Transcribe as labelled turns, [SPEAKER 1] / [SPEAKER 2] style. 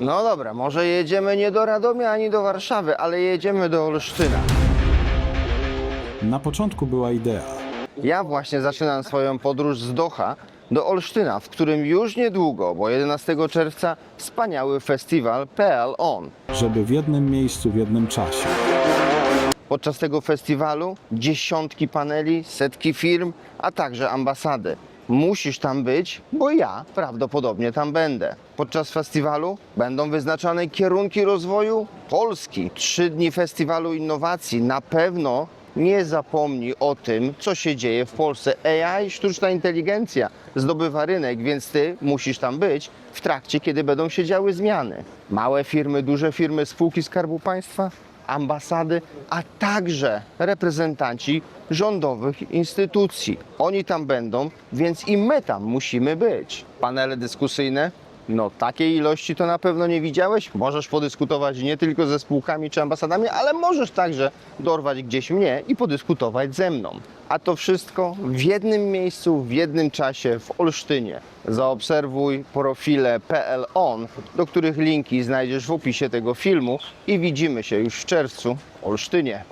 [SPEAKER 1] No dobra, może jedziemy nie do Radomia ani do Warszawy, ale jedziemy do Olsztyna.
[SPEAKER 2] Na początku była idea.
[SPEAKER 1] Ja właśnie zaczynam swoją podróż z Doha do Olsztyna, w którym już niedługo, bo 11 czerwca, wspaniały festiwal PL On.
[SPEAKER 2] żeby w jednym miejscu, w jednym czasie.
[SPEAKER 1] Podczas tego festiwalu dziesiątki paneli, setki firm, a także ambasady. Musisz tam być, bo ja prawdopodobnie tam będę. Podczas festiwalu będą wyznaczane kierunki rozwoju Polski. Trzy dni festiwalu innowacji. Na pewno nie zapomnij o tym, co się dzieje w Polsce. AI, sztuczna inteligencja zdobywa rynek, więc ty musisz tam być w trakcie, kiedy będą się działy zmiany. Małe firmy, duże firmy, spółki Skarbu Państwa, ambasady, a także reprezentanci rządowych instytucji. Oni tam będą, więc i my tam musimy być. Panele dyskusyjne. No takiej ilości to na pewno nie widziałeś. Możesz podyskutować nie tylko ze spółkami czy ambasadami, ale możesz także dorwać gdzieś mnie i podyskutować ze mną. A to wszystko w jednym miejscu, w jednym czasie w Olsztynie. Zaobserwuj profile PL On, do których linki znajdziesz w opisie tego filmu i widzimy się już w czerwcu w Olsztynie.